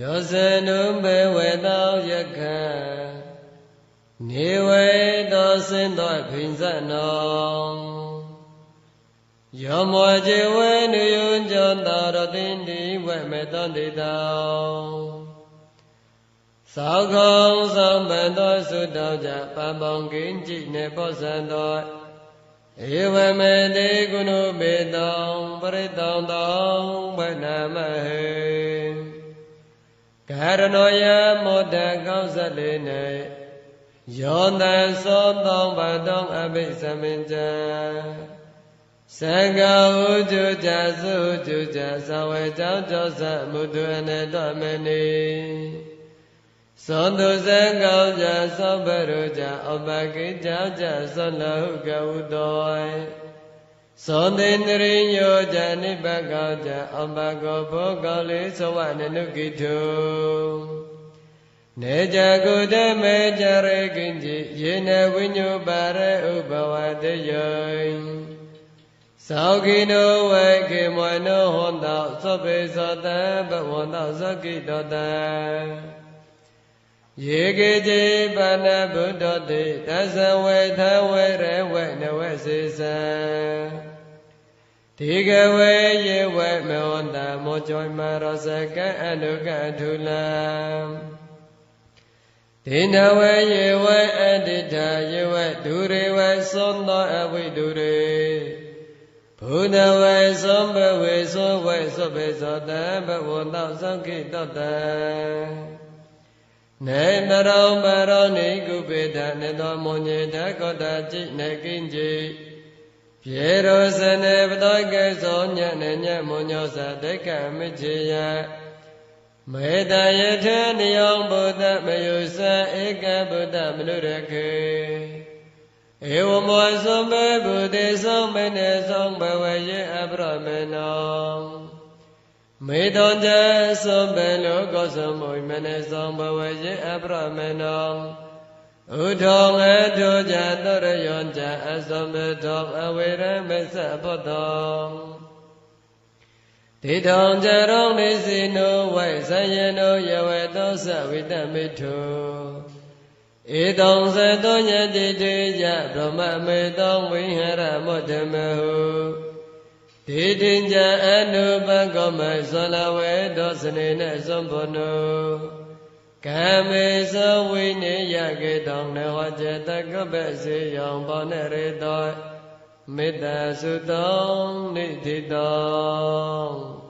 ယောဇနုဘေဝေတောယခံနေဝေတောစင်သောဖိဉ္စနောယောမောဇေဝေနုယုံကြောင့်တာရတိန္တိဝေမေတောတိတောသောကောင်းသောမန္တောသုတောကြပပောင်ကင်းကြည်နေပောဇံသောဧဝမေတိကုဏုပေတောပရိတောတောဝနမဟေ ကာရဏောယမောတကောင်းစလေးနေယောတံသောတောဘတောအဘိသမင်္ဇံသံဃာဥကျုကြသုကျုကြသဝေကြောင့်ကြောသမုဒ္ဒအနေတော်မနေသောတုဇံကောင်းကြသောဘရုကြအပကိကြောင့်ကြသောလဟုကဝုတော သောတေန္တရိညောကြနိဗ္ဗကောင်းကြအပကောဘောကောင်းလေးသဝနနုကိထုနေကြကုတမေကြရေကိဉ္စီယေနဝိညုပါရေဥပဝတယောသောကိနောဝေခေမနောဟောတောသောပေသောတံဘဝန္တောသောကိတောတံယေကေจิပါဏဗုဒ္ဓတိသဇဝေထဝေရဝေနဝေစေသံ ဒီကဝေယေဝေမေဝန္တမောဇောမရောစကံအနုကထုလံဒေနဝေယေဝေအတ္တိထာယေဝေဒုရေဝေသောသောအဝိဒုရေဘုဒ္ဓဝေသောဘဝေသောဝေသောဘေသောတံဘဝန္တောသံခိတောတံနေနရောမရောနိကုပေတနေသောမွန်ညေတကောတจิနေကိဉ္စီ ပြေရောစနေပတောကေသောညနေညမွန်ညောသတေကမိချေယမေတ္တယထေနယောဘုဒ္ဓမယုစဧကဗုဒ္ဓမနုရခေဧဝမောသောဘေဘုတေသောမေနေသောဘဝယေအပရမေနောမေတောဇသောဘေလောကောသောမုိမနေသောဘဝယေအပရမေနော ဥထောငေတောဇတောရယောဇအသောမေတောအဝေရမေသဘောတောဒေတောံဇရောနေစီနောဝိဇယနောယဝေသောသဝိတမေထုဧတောံသတောညတိတေယဗြဟ္မမေတောဝိဟရမောဓမဟုဒေတိညအနုပကောမဇလဝေတောစနေနသံဘောနု ကမေသဝိနေယကေတောနဟောចេတကပ္ပစေယောဘောနရေတောမေတ္တာစုတောနိတိတော